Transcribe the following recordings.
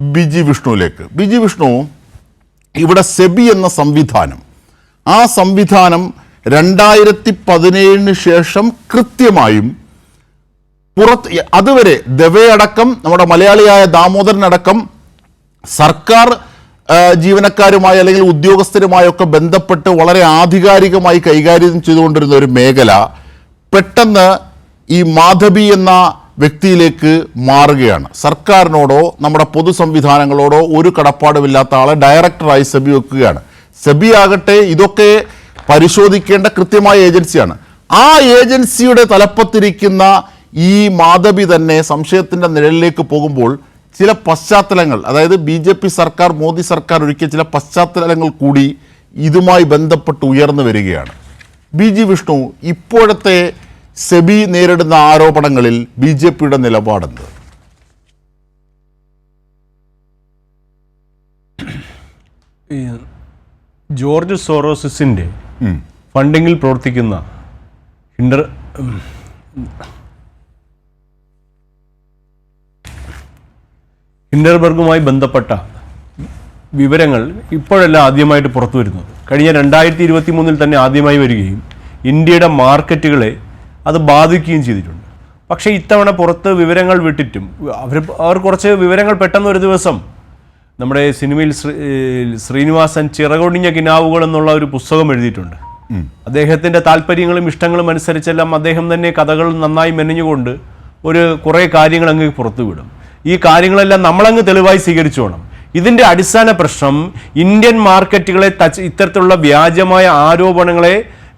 ബിജി വിഷ്ണുവിലേക്ക്. ബിജി വിഷ്ണു ഇവിടെ സെബി എന്ന സംവിധാനം. ആ സംവിധാനം രണ്ടായിരത്തി പതിനേഴിന് ശേഷം കൃത്യമായും പുറത്ത് അതുവരെ ദവയടക്കം നമ്മുടെ മലയാളിയായ ദാമോദരൻ അടക്കം സർക്കാർ ജീവനക്കാരുമായി അല്ലെങ്കിൽ ഉദ്യോഗസ്ഥരുമായൊക്കെ ബന്ധപ്പെട്ട് വളരെ ആധികാരികമായി കൈകാര്യം ചെയ്തുകൊണ്ടിരുന്ന ഒരു മേഖല പെട്ടെന്ന് ഈ മാധവി എന്ന വ്യക്തിയിലേക്ക് മാറുകയാണ്. സർക്കാരിനോടോ നമ്മുടെ പൊതു സംവിധാനങ്ങളോടോ ഒരു കടപ്പാടുമില്ലാത്ത ആളെ ഡയറക്ടറായി സെബി വെക്കുകയാണ്. സെബി ആകട്ടെ ഇതൊക്കെ പരിശോധിക്കേണ്ട കൃത്യമായ ഏജൻസിയാണ്. ആ ഏജൻസിയുടെ തലപ്പത്തിരിക്കുന്ന ഈ മാധവി തന്നെ സംശയത്തിന്റെ നിഴലിലേക്ക് പോകുമ്പോൾ ചില പശ്ചാത്തലങ്ങൾ അതായത് ബി ജെ പി സർക്കാർ മോദി സർക്കാർ ഒരുക്കിയ ചില പശ്ചാത്തലങ്ങൾ കൂടി ഇതുമായി ബന്ധപ്പെട്ട് ഉയർന്നു വരികയാണ്. ബി ജി വിഷ്ണു ഇപ്പോഴത്തെ സെബി നേരിടുന്ന ആരോപണങ്ങളിൽ ബി ജെ പിയുടെ നിലപാടെന്ത്? ജോർജ് സോറോസിന്റെ ഫണ്ടിങ്ങിൽ പ്രവർത്തിക്കുന്ന ഉം, ഹിൻഡർബർഗുമായി ബന്ധപ്പെട്ട വിവരങ്ങൾ ഇപ്പോഴല്ല ആദ്യമായിട്ട് പുറത്തു വരുന്നത് കഴിഞ്ഞ രണ്ടായിരത്തി ഇരുപത്തി മൂന്നിൽ തന്നെ ആദ്യമായി വരികയും ഇന്ത്യയുടെ മാർക്കറ്റുകളെ അത് ബാധിക്കുകയും ചെയ്തിട്ടുണ്ട്. പക്ഷേ ഇത്തവണ പുറത്ത് വിവരങ്ങൾ വിട്ടിട്ടും അവർ അവർ കുറച്ച് വിവരങ്ങൾ പെട്ടെന്ന് ഒരു ദിവസം നമ്മുടെ സിനിമയിൽ ശ്രീ ശ്രീനിവാസൻ ചിറകൊടിഞ്ഞ കിനാവുകൾ എന്നുള്ള ഒരു പുസ്തകം എഴുതിയിട്ടുണ്ട്. അദ്ദേഹത്തിന്റെ താല്പര്യങ്ങളും ഇഷ്ടങ്ങളും അനുസരിച്ചെല്ലാം അദ്ദേഹം തന്നെ കഥകൾ നന്നായി മെനഞ്ഞുകൊണ്ട് ഒരു കുറേ കാര്യങ്ങൾ അങ്ങ് പുറത്തു വിടും ഈ കാര്യങ്ങളെല്ലാം നമ്മളങ്ങ് തെളിവായി സ്വീകരിച്ചു വേണം ഇതിന്റെ അടിസ്ഥാന പ്രശ്നം ഇന്ത്യൻ മാർക്കറ്റുകളെ തച്ച് ഇത്തരത്തിലുള്ള വ്യാജമായ ആരോപണങ്ങളെ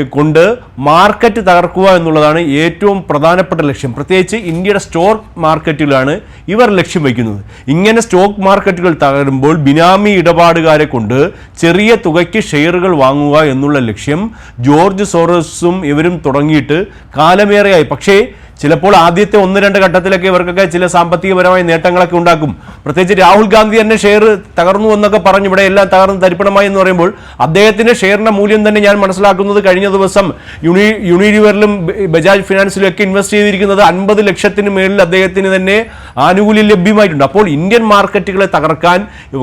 കൊണ്ട് മാർക്കറ്റ് തകർക്കുക എന്നുള്ളതാണ് ഏറ്റവും പ്രധാനപ്പെട്ട ലക്ഷ്യം. പ്രത്യേകിച്ച് ഇന്ത്യയുടെ സ്റ്റോക്ക് മാർക്കറ്റിലാണ് ഇവർ ലക്ഷ്യം വയ്ക്കുന്നത്. ഇങ്ങനെ സ്റ്റോക്ക് മാർക്കറ്റുകൾ തകരുമ്പോൾ ബിനാമി ഇടപാടുകാരെ കൊണ്ട് ചെറിയ തുകയ്ക്ക് ഷെയറുകൾ വാങ്ങുക എന്നുള്ള ലക്ഷ്യം ജോർജ് സോറസും ഇവരും തുടങ്ങിയിട്ട് കാലമേറെയായി. പക്ഷേ ചിലപ്പോൾ ആദ്യത്തെ ഒന്ന് രണ്ട് ഘട്ടത്തിലൊക്കെ ഇവർക്കൊക്കെ ചില സാമ്പത്തികപരമായ നേട്ടങ്ങളൊക്കെ ഉണ്ടാക്കും. പ്രത്യേകിച്ച് രാഹുൽ ഗാന്ധി തന്നെ ഷെയർ തകർന്നു എന്നൊക്കെ പറഞ്ഞു. ഇവിടെ എല്ലാം തകർന്ന് തരിപ്പണമായി എന്ന് പറയുമ്പോൾ അദ്ദേഹത്തിന്റെ ഷെയറിന്റെ മൂല്യം തന്നെ ഞാൻ മനസ്സിലാക്കുന്നത് കഴിഞ്ഞ ദിവസം യുണി യൂണിലിവറിലും ബജാജ് ഫിനാൻസിലും ഒക്കെ ഇൻവെസ്റ്റ് ചെയ്തിരിക്കുന്നത് അൻപത് ലക്ഷത്തിന് മേളിൽ അദ്ദേഹത്തിന് തന്നെ ആനുകൂല്യം ലഭ്യമായിട്ടുണ്ട്. അപ്പോൾ ഇന്ത്യൻ മാർക്കറ്റുകളെ തകർക്കാൻ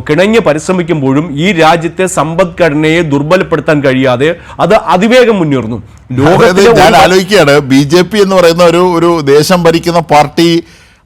കിണഞ്ഞ് പരിശ്രമിക്കുമ്പോഴും ഈ രാജ്യത്തെ സമ്പദ്ഘടനയെ ദുർബലപ്പെടുത്താൻ കഴിയാതെ അത് അതിവേഗം മുന്നേറുന്നു. ലോകത്തിൽ ഞാൻ ആലോചിക്കുകയാണ്. ബി ജെ പി എന്ന് പറയുന്ന ഒരു ഒരു ദേശം ഭരിക്കുന്ന പാർട്ടി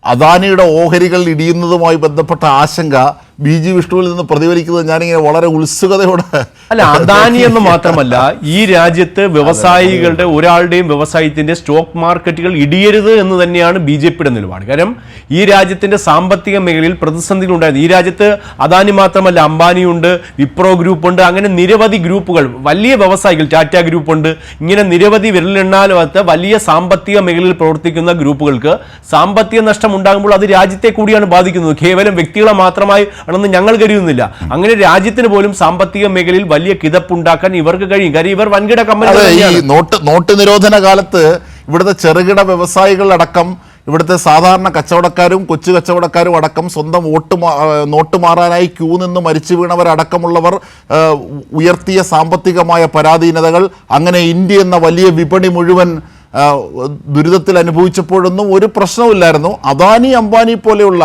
അദാനിയുടെ ഓഹരികൾ ഇടിയുന്നതുമായി ബന്ധപ്പെട്ട ആശങ്ക ബി ജി വിഷ്ണുവിൽ നിന്ന് പ്രതിഫലിക്കുന്നത് ഞാനിങ്ങനെ വളരെ ഉത്സുകതയോടെ അല്ല അദാനി എന്ന് മാത്രമല്ല ഈ രാജ്യത്ത് വ്യവസായികളുടെ ഒരാളുടെയും വ്യവസായത്തിന്റെ സ്റ്റോക്ക് മാർക്കറ്റുകൾ ഇടിയരുത് എന്ന് തന്നെയാണ് ബി ജെ പിയുടെ നിലപാട്. കാരണം ഈ രാജ്യത്തിന്റെ സാമ്പത്തിക മേഖലയിൽ പ്രതിസന്ധികൾ ഉണ്ടായിരുന്നു ഈ രാജ്യത്ത് അദാനി മാത്രമല്ല അംബാനിയുണ്ട് വിപ്രോ ഗ്രൂപ്പ് ഉണ്ട് അങ്ങനെ നിരവധി ഗ്രൂപ്പുകൾ വലിയ വ്യവസായികൾ ടാറ്റ ഗ്രൂപ്പ് ഉണ്ട് ഇങ്ങനെ നിരവധി വിരലെണ്ണാലാത്ത വലിയ സാമ്പത്തിക മേഖലയിൽ പ്രവർത്തിക്കുന്ന ഗ്രൂപ്പുകൾക്ക് സാമ്പത്തിക നഷ്ടം ഉണ്ടാകുമ്പോൾ അത് രാജ്യത്തെ കൂടിയാണ് ബാധിക്കുന്നത്. കേവലം വ്യക്തികളെ മാത്രമായി ആണെന്ന് ഞങ്ങൾ കരുതുന്നില്ല അങ്ങനെ രാജ്യത്തിന് പോലും സാമ്പത്തിക മേഖലയിൽ വലിയ കിതപ്പുണ്ടാക്കാൻ ഇവർക്ക് കഴിയും. കാര്യം ഇവർ വൻകിട കമ്പനികൾ ഈ നോട്ട് നോട്ട് നിരോധന കാലത്ത് ഇവിടുത്തെ ചെറുകിട വ്യവസായികളടക്കം ഇവിടുത്തെ സാധാരണ കച്ചവടക്കാരും കൊച്ചു കച്ചവടക്കാരും അടക്കം സ്വന്തം വോട്ട് നോട്ട് മാറാനായി ക്യൂ നിന്ന് മരിച്ചു വീണവരടക്കമുള്ളവർ ഉയർത്തിയ സാമ്പത്തികമായ പരാധീനതകൾ അങ്ങനെ ഇന്ത്യ എന്ന വലിയ വിപണി മുഴുവൻ ദുരിതത്തിൽ അനുഭവിച്ചപ്പോഴൊന്നും ഒരു പ്രശ്നവുമില്ലായിരുന്നു. അദാനി അംബാനി പോലെയുള്ള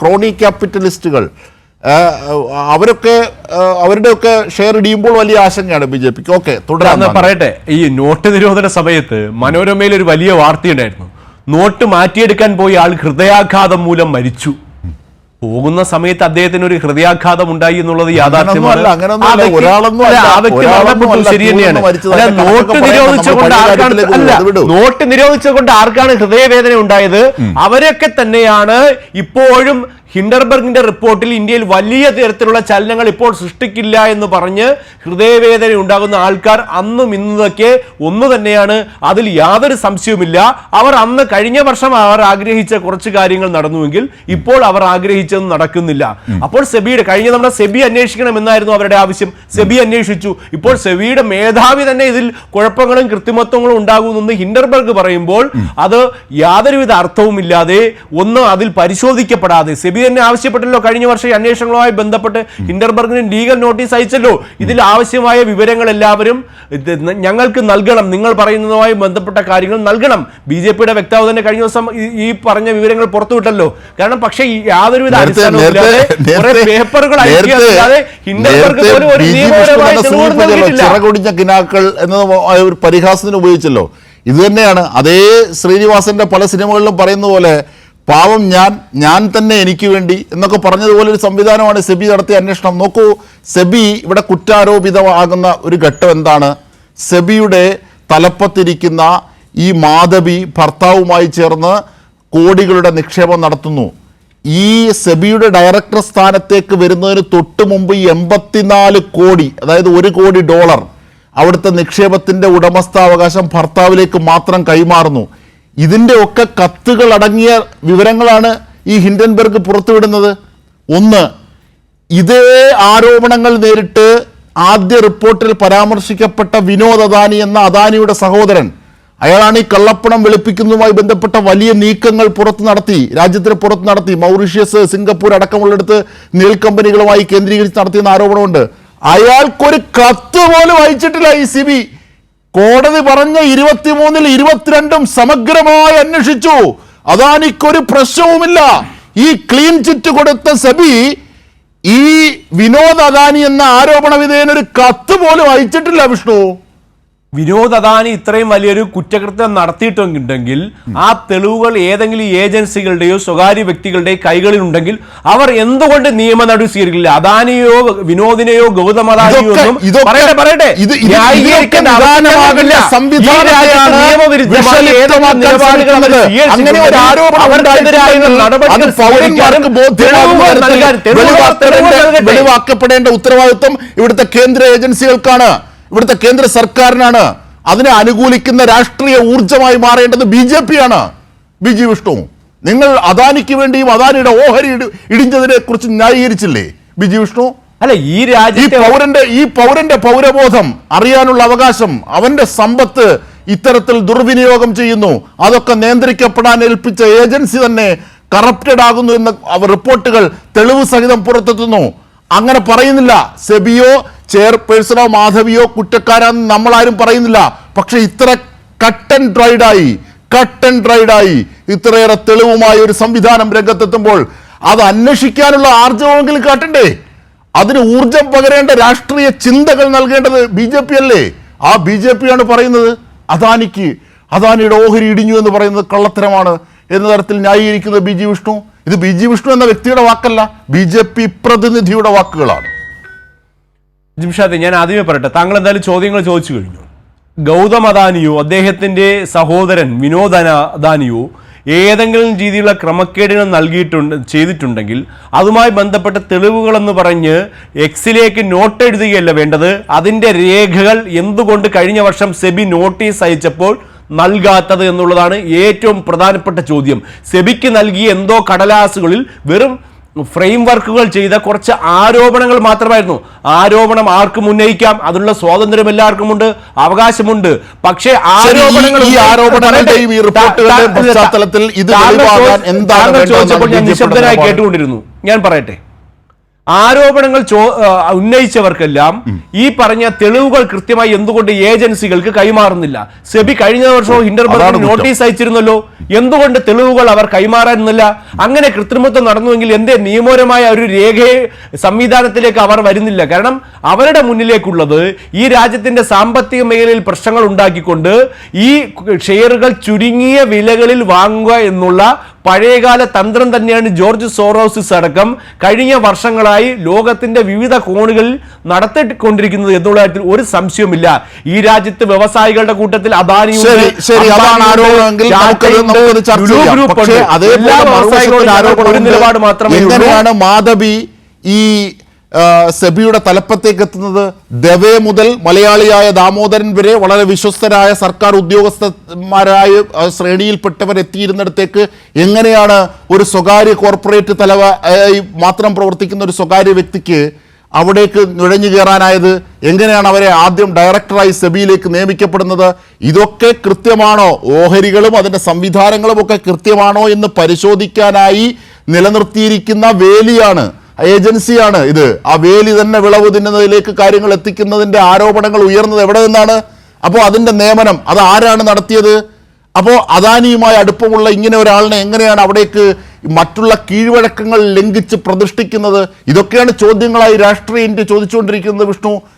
ക്രോണി ക്യാപിറ്റലിസ്റ്റുകൾ അവരൊക്കെ അവരുടെയൊക്കെ ഷെയർ ഇടിയുമ്പോൾ വലിയ ആശങ്കയാണ് ബി ജെ പിക്ക് ഓക്കെ തുടരാന്ന് പറയട്ടെ ഈ നോട്ട് നിരോധന സമയത്ത് മനോരമയിൽ ഒരു വലിയ വാർത്തയുണ്ടായിരുന്നു നോട്ട് മാറ്റിയെടുക്കാൻ പോയ ആൾ ഹൃദയാഘാതം മൂലം മരിച്ചു. പോകുന്ന സമയത്ത് അദ്ദേഹത്തിന് ഒരു ഹൃദയാഘാതം ഉണ്ടായി എന്നുള്ളത് യാഥാർത്ഥ്യമാണ്. ശരി തന്നെയാണ് നോട്ട് നിരോധിച്ചുകൊണ്ട് ആർക്കാണ് അല്ല നോട്ട് നിരോധിച്ചുകൊണ്ട് ആർക്കാണ് ഹൃദയവേദന ഉണ്ടായത്? അവരൊക്കെ തന്നെയാണ് ഇപ്പോഴും ഹിൻഡർബർഗിന്റെ റിപ്പോർട്ടിൽ ഇന്ത്യയിൽ വലിയ തരത്തിലുള്ള ചലനങ്ങൾ ഇപ്പോൾ സൃഷ്ടിക്കില്ല എന്ന് പറഞ്ഞ് ഹൃദയവേദന ഉണ്ടാകുന്ന ആൾക്കാർ അന്നും ഇന്നതൊക്കെ ഒന്ന് തന്നെയാണ്. അതിൽ യാതൊരു സംശയവുമില്ല. അവർ അന്ന് കഴിഞ്ഞ വർഷം അവർ ആഗ്രഹിച്ച കുറച്ച് കാര്യങ്ങൾ നടന്നുവെങ്കിൽ ഇപ്പോൾ അവർ ആഗ്രഹിച്ചത് നടക്കുന്നില്ല. അപ്പോൾ സെബിയുടെ കഴിഞ്ഞ നമ്മുടെ സെബി അന്വേഷിക്കണം എന്നായിരുന്നു അവരുടെ ആവശ്യം. സെബി അന്വേഷിച്ചു. ഇപ്പോൾ സെബിയുടെ മേധാവി തന്നെ ഇതിൽ കുഴപ്പങ്ങളും കൃത്രിമത്വങ്ങളും ഉണ്ടാകുമെന്ന് ഹിൻഡർബർഗ് പറയുമ്പോൾ അത് യാതൊരുവിധ അർത്ഥവുമില്ലാതെ ഒന്ന് അതിൽ പരിശോധിക്കപ്പെടാതെ സെബി തന്നെ ആവശ്യപ്പെട്ടല്ലോ. കഴിഞ്ഞ വർഷം അന്വേഷണങ്ങളുമായി ബന്ധപ്പെട്ട് ഹിൻഡർബർഗിന് ലീഗൽ നോട്ടീസ് അയച്ചല്ലോ. ഇതിൽ ആവശ്യമായ വിവരങ്ങൾ എല്ലാവരും ഞങ്ങൾക്ക് നൽകണം. നിങ്ങൾ പറയുന്നതുമായി ബന്ധപ്പെട്ട കാര്യങ്ങൾ നൽകണം. ബി ജെ പിയുടെ വക്താവ് തന്നെ കഴിഞ്ഞ ദിവസം ഈ- പറഞ്ഞ വിവരങ്ങൾ പുറത്തുവിട്ടല്ലോ. കാരണം പക്ഷേ യാതൊരുവിധ പേപ്പറുകൾ അയക്കാതെ ഹിൻഡർബർഗ് പോലും ഒരു ബി ജെ പി നിയമപരമായ ഇഷ്ടപ്പെട്ട തെളിവുകൾ നൽകിയിട്ടില്ല. കിനാക്കൾ എന്നത് ഒരു പരിഹാസത്തിന് ഉപയോഗിച്ചല്ലോ. ഇത് തന്നെയാണ്. അതേ ശ്രീനിവാസന്റെ പല സിനിമകളിലും പറയുന്ന പോലെ പാവം ഞാൻ ഞാൻ തന്നെ എനിക്ക് വേണ്ടി എന്നൊക്കെ പറഞ്ഞതുപോലെ ഒരു സംവിധാനമാണ് സെബി നടത്തിയ അന്വേഷണം. നോക്കൂ സെബി ഇവിടെ കുറ്റാരോപിതമാകുന്ന ഒരു ഘട്ടം എന്താണ്? സെബിയുടെ തലപ്പത്തിരിക്കുന്ന ഈ മാധവി ഭർത്താവുമായി ചേർന്ന് കോടികളുടെ നിക്ഷേപം നടത്തുന്നു. ഈ സെബിയുടെ ഡയറക്ടർ സ്ഥാനത്തേക്ക് വരുന്നതിന് തൊട്ട് മുമ്പ് എൺപത്തിനാല് കോടി അതായത് ഒരു കോടി ഡോളർ അവിടുത്തെ നിക്ഷേപത്തിന്റെ ഉടമസ്ഥാവകാശം ഭർത്താവിലേക്ക് മാത്രം കൈമാറുന്നു. ഇതിന്റെ ഒക്കെ കത്തുകൾ അടങ്ങിയ വിവരങ്ങളാണ് ഈ ഹിൻഡൻബർഗ് പുറത്തുവിടുന്നത്. ഒന്ന് ഇതേ ആരോപണങ്ങൾ നേരിട്ട് ആദ്യ റിപ്പോർട്ടിൽ പരാമർശിക്കപ്പെട്ട വിനോദ് അദാനി എന്ന അദാനിയുടെ സഹോദരൻ. അയാളാണ് ഈ കള്ളപ്പണം വെളുപ്പിക്കുന്നതുമായി ബന്ധപ്പെട്ട വലിയ നീക്കങ്ങൾ പുറത്ത് നടത്തി രാജ്യത്തിന് പുറത്ത് നടത്തി. മൗറീഷ്യസ് സിംഗപ്പൂർ അടക്കമുള്ളിടത്ത് നീൽ കമ്പനികളുമായി കേന്ദ്രീകരിച്ച് നടത്തിയെന്ന ആരോപണമുണ്ട്. അയാൾക്കൊരു കത്ത് പോലും അയച്ചിട്ടില്ല ഈ സി ബി കോടതി പറഞ്ഞ ഇരുപത്തിമൂന്നിൽ ഇരുപത്തിരണ്ടും സമഗ്രമായി അന്വേഷിച്ചു. അദാനിക്കൊരു പ്രശ്നവുമില്ല. ഈ ക്ലീൻ ചിറ്റ് കൊടുത്ത സബി ഈ വിനോദ് അദാനി എന്ന ആരോപണ വിധേയനൊരു കത്ത് പോലും അയച്ചിട്ടില്ല വിഷ്ണു. വിനോദ് അദാനി ഇത്രയും വലിയൊരു കുറ്റകൃത്യം നടത്തിയിട്ടുണ്ടെങ്കിൽ ആ തെളിവുകൾ ഏതെങ്കിലും ഏജൻസികളുടെയോ സ്വകാര്യ വ്യക്തികളുടെയോ കൈകളിൽ ഉണ്ടെങ്കിൽ അവർ എന്തുകൊണ്ട് നിയമ നടപടി സ്വീകരിക്കില്ല? അദാനിയോ വിനോദിനെയോ ഗൗതം അദാനിയോ ഒന്നും പറയട്ടെ പറയട്ടെ. വെളിവാക്കപ്പെടേണ്ട ഉത്തരവാദിത്വം ഇവിടുത്തെ കേന്ദ്ര ഏജൻസികൾക്കാണ്. ഇവിടുത്തെ കേന്ദ്ര സർക്കാരിനാണ് അതിനെ അനുകൂലിക്കുന്ന രാഷ്ട്രീയ ഊർജമായി മാറേണ്ടത് ബി ജെ പി ആണ് ബി ജി വിഷ്ണു നിങ്ങൾ അദാനിക്ക് വേണ്ടിയും അദാനിയുടെ ഓഹരി ഇടി- ഇടിഞ്ഞതിനെ കുറിച്ച് ന്യായീകരിച്ചില്ലേ? B G Vishnu? അല്ല ഈ ഈ രാജ്യത്തെ പൗരന്റെ ഈ പൗരന്റെ പൗരബോധം അറിയാനുള്ള അവകാശം അവന്റെ സമ്പത്ത് ഇത്തരത്തിൽ ദുർവിനിയോഗം ചെയ്യുന്നു. അതൊക്കെ നിയന്ത്രിക്കപ്പെടാൻ ഏൽപ്പിച്ച ഏജൻസി തന്നെ കറപ്റ്റഡ് ആകുന്നു എന്ന റിപ്പോർട്ടുകൾ തെളിവ് സഹിതം പുറത്തെത്തുന്നു. അങ്ങനെ പറയുന്നില്ല. സെബിയോ ചെയർപേഴ്സണോ മാധവിയോ കുറ്റക്കാരാന്ന് നമ്മളാരും പറയുന്നില്ല. പക്ഷെ ഇത്ര കട്ടൻ ഡ്രൈഡായി കട്ടൻ ഡ്രൈഡായി ഇത്രയേറെ തെളിവുമായി ഒരു സംവിധാനം രംഗത്തെത്തുമ്പോൾ അത് അന്വേഷിക്കാനുള്ള ആർജവമെങ്കിലും കാട്ടണ്ടേ? അതിന് ഊർജം പകരേണ്ട രാഷ്ട്രീയ ചിന്തകൾ നൽകേണ്ടത് ബി ജെ പി അല്ലേ? ആ ബി ജെ പിയാണ് പറയുന്നത്. അദാനിക്ക് അദാനിയുടെ ഓഹരി ഇടിഞ്ഞു എന്ന് പറയുന്നത് കള്ളത്തരമാണ് എന്ന തരത്തിൽ ന്യായീകരിക്കുന്നത് ബി ജി വിഷ്ണു. ഇത് ബി ജി വിഷ്ണു എന്ന വ്യക്തിയുടെ വാക്കല്ല ബി ജെ പി പ്രതിനിധിയുടെ വാക്കുകളാണ്. ജിംഷാദ് ഞാൻ ആദ്യമേ പറയട്ടെ താങ്കൾ എന്തായാലും ചോദ്യങ്ങൾ ചോദിച്ചു കഴിഞ്ഞു. ഗൗതം അദാനിയോ അദ്ദേഹത്തിന്റെ സഹോദരൻ വിനോദ് അദാനിയോ ഏതെങ്കിലും രീതിയിലുള്ള ക്രമക്കേടുകൾ നൽകിയിട്ടുണ്ട് ചെയ്തിട്ടുണ്ടെങ്കിൽ അതുമായി ബന്ധപ്പെട്ട തെളിവുകളെന്ന് പറഞ്ഞ് എക്സിലേക്ക് നോട്ട് എഴുതുകയല്ല വേണ്ടത്. അതിന്റെ രേഖകൾ എന്തുകൊണ്ട് കഴിഞ്ഞ വർഷം സെബി നോട്ടീസ് അയച്ചപ്പോൾ നൽകാത്തത് എന്നുള്ളതാണ് ഏറ്റവും പ്രധാനപ്പെട്ട ചോദ്യം. സെബിക്ക് നൽകിയ എന്തോ കടലാസുകളിൽ വെറും ഫ്രെയിം വർക്കുകൾ ചെയ്ത കുറച്ച് ആരോപണങ്ങൾ മാത്രമായിരുന്നു. ആരോപണം ആർക്കും ഉന്നയിക്കാം. അതിനുള്ള സ്വാതന്ത്ര്യം എല്ലാവർക്കും ഉണ്ട് അവകാശമുണ്ട്. പക്ഷേ ആരോപണങ്ങൾ നിശബ്ദനായി കേട്ടുകൊണ്ടിരുന്നു. ഞാൻ പറയട്ടെ. ആരോപണങ്ങൾ ഉന്നയിച്ചവർക്കെല്ലാം ഈ പറഞ്ഞ തെളിവുകൾ കൃത്യമായി എന്തുകൊണ്ട് ഏജൻസികൾക്ക് കൈമാറുന്നില്ല? സെബി കഴിഞ്ഞ വർഷവും ഹിൻഡർബർഗ് നോട്ടീസ് അയച്ചിരുന്നല്ലോ. എന്തുകൊണ്ട് തെളിവുകൾ അവർ കൈമാറാനില്ല അങ്ങനെ കൃത്രിമത്വം നടന്നുവെങ്കിൽ എന്തേ നിയമപരമായ ഒരു രേഖയെ സംവിധാനത്തിലേക്ക് അവർ വരുന്നില്ല. കാരണം അവരുടെ മുന്നിലേക്കുള്ളത് ഈ രാജ്യത്തിന്റെ സാമ്പത്തിക മേഖലയിൽ പ്രശ്നങ്ങൾ ഉണ്ടാക്കിക്കൊണ്ട് ഈ ഷെയറുകൾ ചുരുങ്ങിയ വിലകളിൽ വാങ്ങുക എന്നുള്ള പഴയകാല തന്ത്രം തന്നെയാണ് ജോർജ് സോറോസിസ് അടക്കം കഴിഞ്ഞ വർഷങ്ങളായി ലോകത്തിന്റെ വിവിധ കോണുകളിൽ നടത്തിക്കൊണ്ടിരിക്കുന്നത് എന്നുള്ള കാര്യത്തിൽ ഒരു സംശയവുമില്ല. ഈ രാജ്യത്ത് വ്യവസായികളുടെ കൂട്ടത്തിൽ അദാനിയുണ്ട്, ഒരു നിലപാട് മാത്രമേ മാധവി ഈ സെബിയുടെ തലപ്പത്തേക്ക് എത്തുന്നത് ദവേ മുതൽ മലയാളിയായ ദാമോദരൻ വരെ വളരെ വിശ്വസ്തരായ സർക്കാർ ഉദ്യോഗസ്ഥന്മാരായ ശ്രേണിയിൽപ്പെട്ടവർ എത്തിയിരുന്നിടത്തേക്ക് എങ്ങനെയാണ് ഒരു സ്വകാര്യ കോർപ്പറേറ്റ് തലവ മാത്രം പ്രവർത്തിക്കുന്ന ഒരു സ്വകാര്യ വ്യക്തിക്ക് അവിടേക്ക് നുഴഞ്ഞു കയറാനായത്? എങ്ങനെയാണ് അവരെ ആദ്യം ഡയറക്ടറായി സെബിയിലേക്ക് നിയമിക്കപ്പെടുന്നത്? ഇതൊക്കെ കൃത്യമാണോ? ഓഹരികളും അതിന്റെ സംവിധാനങ്ങളും ഒക്കെ കൃത്യമാണോ എന്ന് പരിശോധിക്കാനായി നിലനിർത്തിയിരിക്കുന്ന വേലിയാണ് ഏജൻസിയാണ് ഇത്. ആ വേലി തന്നെ വിളവ് തിന്നുന്നതിലേക്ക് കാര്യങ്ങൾ എത്തിക്കുന്നതിന്റെ ആരോപണങ്ങൾ ഉയർന്നത് എവിടെ നിന്നാണ് അപ്പോൾ അതിന്റെ നിയമനം അത് ആരാണ് നടത്തിയത്? അപ്പോൾ അദാനിയുമായി അടുപ്പമുള്ള ഇങ്ങനെ ഒരാളിനെ എങ്ങനെയാണ് അവിടേക്ക് മറ്റുള്ള കീഴ്വഴക്കങ്ങൾ ലംഘിച്ച് പ്രതിഷ്ഠിക്കുന്നത്? ഇതൊക്കെയാണ് ചോദ്യങ്ങളായി രാഷ്ട്രീയ ഇന്ത്യ ചോദിച്ചുകൊണ്ടിരിക്കുന്നത് വിഷ്ണു.